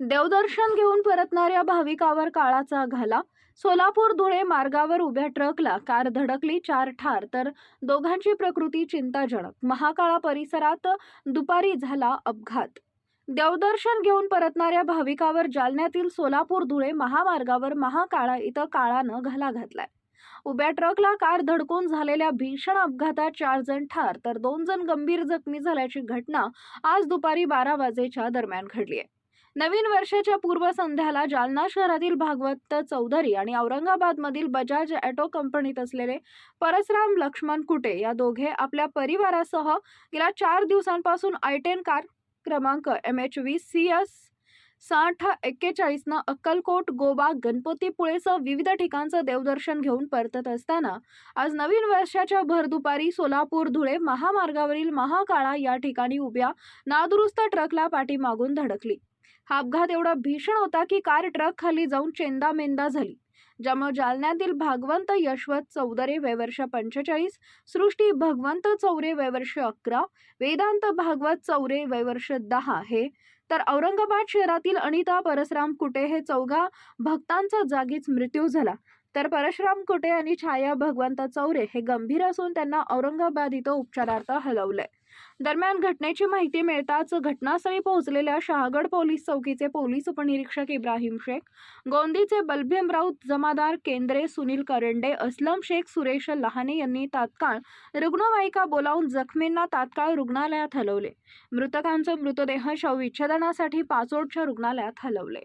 देवदर्शन घेऊन परतणाऱ्या भाविकावर काळाचा घाला. सोलापूर धुळे मार्गावर उभ्या ट्रकला कार धडकली चार ठार तर दोघांची प्रकृती चिंताजनक. महाकाळा परिसरात दुपारी झाला अपघात. देवदर्शन घेऊन परतणाऱ्या भाविकावर जालन्यातील सोलापूर धुळे महामार्गावर महाकाळा इथं काळानं घाला घातलाय. उभ्या ट्रकला कार धडकून झालेल्या भीषण अपघातात चार जण ठार तर दोन जण गंभीर जखमी झाल्याची घटना आज दुपारी बारा वाजेच्या दरम्यान घडली आहे नवीन वर्षाच्या पूर्वसंध्याला जालना शहरातील भागवत चौधरी आणि औरंगाबादमधील बजाज ॲटो कंपनीत असलेले परसराम लक्ष्मण कुटे या दोघे आपल्या परिवारासह गेल्या चार दिवसांपासून आय टेन कार क्रमांक M H V C S साठ एक्केचाळीसनं अक्कलकोट गोवा गणपतीपुळेसह विविध ठिकाणचं देवदर्शन घेऊन परतत असताना आज नवीन वर्षाच्या भरदुपारी सोलापूर धुळे महामार्गावरील महाकाळा या ठिकाणी उभ्या नादुरुस्त ट्रकला पाठीमागून धडकली. हा अपघात एवढा भीषण होता की कार ट्रक खाली जाऊन चेंदामेंदा झाली ज्यामुळे जालन्यातील भागवंत यशवंत चौधरे वयवर्ष पंचेचाळीस सृष्टी भगवंत चौरे वयवर्ष अकरा वेदांत भागवत चौरे वयवर्ष दहा हे तर औरंगाबाद शहरातील अनिता परसराम कुटे हे चौघा भक्तांचा जागीच मृत्यू झाला. तर परशुराम कुटे आणि छाया भगवंत चौरे हे गंभीर असून त्यांना औरंगाबाद इथं उपचारार्थ हलवलंय. दरम्यान घटनेची माहिती मिळताच घटनास्थळी पोहोचलेल्या शहागड पोलीस चौकीचे पोलीस उपनिरीक्षक इब्राहिम शेख गोंदीचे बलभीम राऊत जमादार केंद्रे सुनील करंडे असलम शेख सुरेश लहाने यांनी तात्काळ रुग्णवाहिका बोलावून जखमींना तात्काळ रुग्णालयात हलवले. मृतकांचे मृतदेह शवविच्छेदनासाठी पाचोडच्या रुग्णालयात हलवले.